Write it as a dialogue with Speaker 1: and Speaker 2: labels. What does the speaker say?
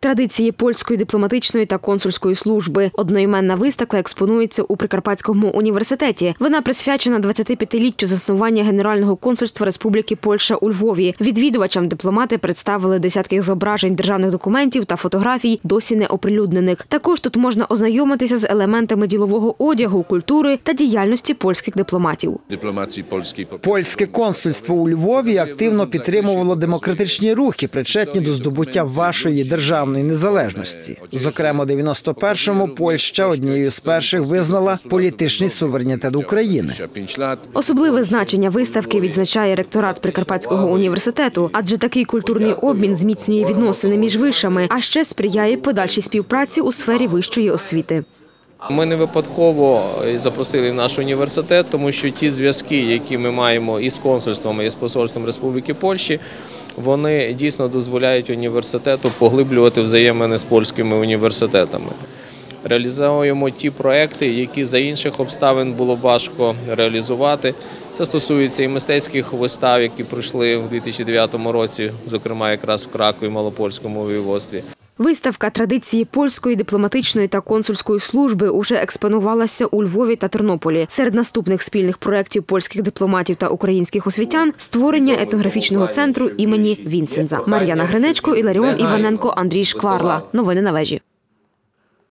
Speaker 1: Традиції польської дипломатичної та консульської служби. Одноіменна виставка експонується у Прикарпатському університеті. Вона присвячена 25-літтю заснування Генерального консульства Республіки Польща у Львові. Відвідувачам дипломати представили десятки зображень державних документів та фотографій, досі не оприлюднених. Також тут можна ознайомитися з елементами ділового одягу, культури та діяльності польських дипломатів.
Speaker 2: Польське консульство у Львові активно підтримувало демократичні рухи, причетні до здобуття вашої державної незалежності. Зокрема, у 91-му Польща однією з перших визнала політичний суверенітет України.
Speaker 3: 25.
Speaker 1: Особливе значення виставки відзначає ректорат Прикарпатського університету, адже такий культурний обмін зміцнює відносини між вишами, а ще сприяє подальшій співпраці у сфері вищої освіти.
Speaker 4: Ми не випадково е, запросили в наш університет, тому що ті зв'язки, які ми маємо із консульством, і з посольством Республіки Польщі, вони дійсно дозволяють університету поглиблювати взаємини з польськими університетами. Реалізуємо ті проекти, які за інших обставин було важко реалізувати. Це стосується і мистецьких вистав, які пройшли в 2009 році, зокрема якраз в Кракові, Малопольському воєводстві.
Speaker 1: Виставка традиції польської дипломатичної та консульської служби уже експонувалася у Львові та Тернополі. Серед наступних спільних проєктів польських дипломатів та українських освітян створення етнографічного центру імені Вінсенза. Мар'яна Гринечко, Іларіон Іваненко, Андрій Шкварла. Новини на вежі.